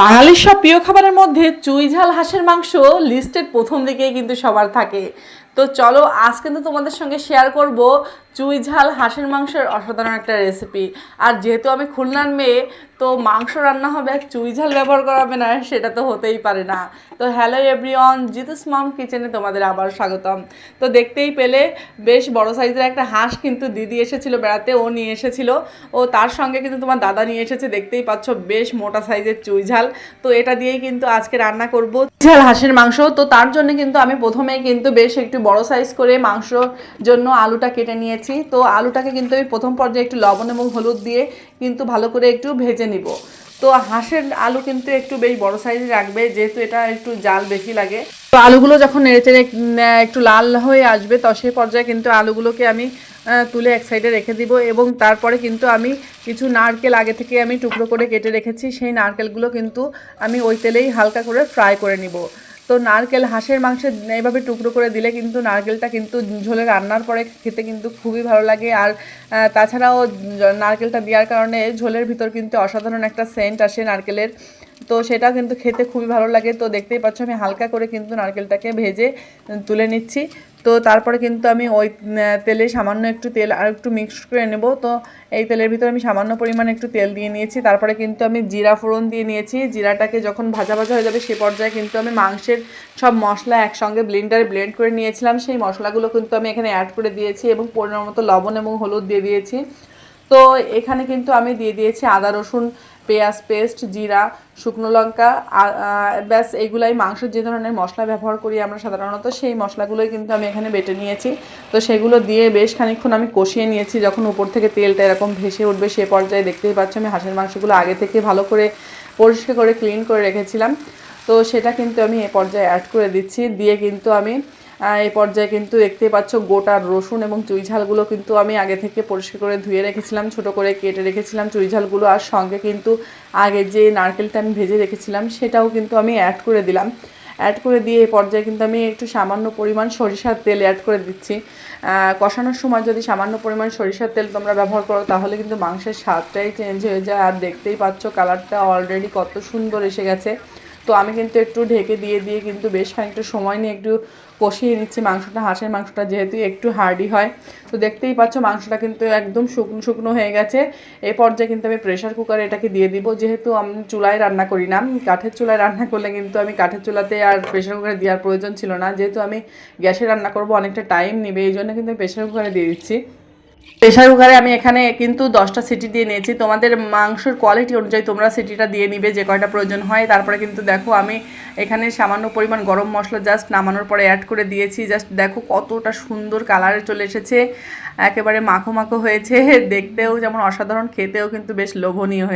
বাঙালির সব প্রিয় খাবারের মধ্যে চুই ঝাল হাঁসের মাংস লিস্টের প্রথম দিকেই কিন্তু সবার থাকে। তো চলো, আজ কিন্তু তোমাদের সঙ্গে শেয়ার করব চুই ঝাল হাঁসের মাংসের অসাধারণ একটা রেসিপি আর যেহেতু আমি খুলনার মেয়ে, তো মাংস রান্না হবে আর চুই ঝাল ব্যবহার করাবে না, সেটা তো হতেই পারে না। তো হ্যালো এভরিওয়ান জিতুস মাম কিচেনে তোমাদের আবার স্বাগতম। তো দেখতেই পেলে, বেশ বড় সাইজের একটা হাঁস কিন্তু দিদি এসেছিল বেড়াতে, ও নিয়ে এসেছিল। ও তার সঙ্গে কিন্তু তোমার দাদা নিয়ে এসেছে, দেখতেই পাচ্ছ বেশ মোটা সাইজের চুই ঝাল। তো এটা দিয়েই কিন্তু আজকে রান্না করব। ঝাল হাঁসের মাংস, তো তার জন্য কিন্তু আমি প্রথমেই কিন্তু বেশ একটু বড় সাইজ করে মাংসর জন্য আলুটা কেটে নিয়েছি। তো আলুটাকে কিন্তু আমি প্রথম পর্যায়ে একটু লবণ এবং হলুদ দিয়ে কিন্তু ভালো করে একটু ভেজে নিব। তো হাঁসের আলু কিন্তু একটু বেশ বড় সাইজে রাখবে, যেহেতু এটা একটু জাল বেশি লাগে। তো আলুগুলো যখন নেড়েচেড়ে একটু লাল হয়ে আসবে, তো সেই পর্যায়ে কিন্তু আলুগুলোকে আমি তুলে এক সাইডে রেখে দিব এবং তারপরে কিন্তু আমি কিছু নারকেল আগে থেকে আমি টুকরো করে কেটে রেখেছি। সেই নারকেলগুলো কিন্তু আমি ওই তেলেই হালকা করে ফ্রাই করে নিব। তো নারকেল হাঁসের মাংসে এইভাবে টুকরো করে দিলে কিন্তু নারকেলটা কিন্তু ঝোলে রান্নার পরে খেতে কিন্তু খুবই ভালো লাগে। আর তাছাড়াও নারকেলটা দেওয়ার কারণে ঝোলের ভিতর কিন্তু অসাধারণ একটা সেন্ট আসে নারকেলের। তো সেটা কিন্তু খেতে খুবই ভালো লাগে। তো দেখতেই পাচ্ছ আমি হালকা করে কিন্তু নারকেলটাকে ভেজে তুলে নিচ্ছি। তো তারপরে কিন্তু আমি ওই তেলে সামান্য একটু তেল আর একটু মিক্স করে নেব। তো এই তেলের ভিতরে আমি সামান্য পরিমাণে একটু তেল দিয়ে নিয়েছি। তারপরে কিন্তু আমি জিরা ফোড়ন দিয়ে নিয়েছি। জিরাটাকে যখন ভাজা ভাজা হয়ে যাবে সে পর্যায়ে কিন্তু আমি মাংসের সব মশলা একসঙ্গে ব্লেন্ডারে ব্লেন্ড করে নিয়েছিলাম। সেই মশলাগুলো কিন্তু আমি এখানে অ্যাড করে দিয়েছি এবং পরিমাণ মতো লবণ এবং হলুদ দিয়ে দিয়েছি। তো এখানে কিন্তু আমি দিয়ে দিয়েছি আদা, রসুন পেঁয়াজ পেস্ট, জিরা, শুকনো লঙ্কা ব্যাস এইগুলাই মাংসের যে ধরনের মশলা ব্যবহার করি আমরা সাধারণত, সেই মশলাগুলোই কিন্তু আমি এখানে বেটে নিয়েছি। তো সেগুলো দিয়ে বেশ খানিকক্ষণ আমি কষিয়ে নিয়েছি, যখন উপর থেকে তেলটা এরকম ভেসে উঠবে সে পর্যায়ে দেখতেই পাচ্ছ আমি হাঁসের মাংসগুলো আগে থেকে ভালো করে পরিষ্কার করে ক্লিন করে রেখেছিলাম। তো সেটা কিন্তু আমি এ পর্যায়ে অ্যাড করে দিচ্ছি, দিয়ে কিন্তু আমি এই পর্যায়ে কিন্তু দেখতেই পাচ্ছ গোটা রসুন এবং চুই ঝালগুলো কিন্তু আমি আগে থেকে পরিষ্কার করে ধুয়ে রেখেছিলাম, ছোট করে কেটে রেখেছিলাম চুই ঝালগুলো আর সঙ্গে কিন্তু আগে যে নারকেলটা আমি ভেজে রেখেছিলাম সেটাও কিন্তু আমি অ্যাড করে দিলাম। অ্যাড করে দিয়ে এই পর্যায়ে কিন্তু আমি একটু সামান্য পরিমাণ সরিষার তেল অ্যাড করে দিচ্ছি। কষানোর সময় যদি সামান্য পরিমাণ সরিষার তেল তোমরা ব্যবহার করো, তাহলে কিন্তু মাংসের স্বাদটাই চেঞ্জ হয়ে যায়। আর দেখতেই পাচ্ছ কালারটা অলরেডি কত সুন্দর এসে গেছে। তো আমি কিন্তু একটু ঢেকে দিয়ে দিয়ে কিন্তু বেশ খানিকটা সময় নিয়ে একটু কষিয়ে নিচ্ছি মাংসটা, হাঁসের মাংসটা যেহেতু একটু হার্ডি হয়। তো দেখতেই পাচ্ছ মাংসটা কিন্তু একদম শুকনো শুকনো হয়ে গেছে। এই পর্যায়ে কিন্তু আমি প্রেশার কুকারে এটাকে দিয়ে দিব। যেহেতু আমি চুলায় রান্না করি না কাঠের চুলায় রান্না করলে কিন্তু আমি কাঠের চুলাতে আর প্রেশার কুকারে দেওয়ার প্রয়োজন ছিল না। যেহেতু আমি গ্যাসে রান্না করব, অনেকটা টাইম নেবে, এই জন্য কিন্তু প্রেশার কুকারে দিয়ে দিচ্ছি। প্রেশার কুকারে আমি এখানে কিন্তু দশটা সিটি দিয়ে নিয়েছি। তোমাদের মাংসের কোয়ালিটি অনুযায়ী তোমরা সিটিটা দিয়ে নিবে, যে কয়টা প্রয়োজন হয়। তারপরে কিন্তু দেখো, আমি এখানে সামান্য পরিমাণ গরম মশলা জাস্ট নামানোর পরে অ্যাড করে দিয়েছি। জাস্ট দেখো কতটা সুন্দর কালারে চলে এসেছে। একেবারে মাখো মাখো হয়েছে। দেখতেও যেমন অসাধারণ, খেতেও কিন্তু বেশ লোভনীয় হয়ে